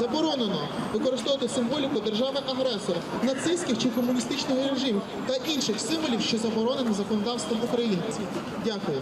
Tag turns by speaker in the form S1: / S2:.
S1: заборонено використовувати символіку держави-агресора, нацистських чи комуністичних режимів та інших символів, що заборонені законодавством України. Дякую.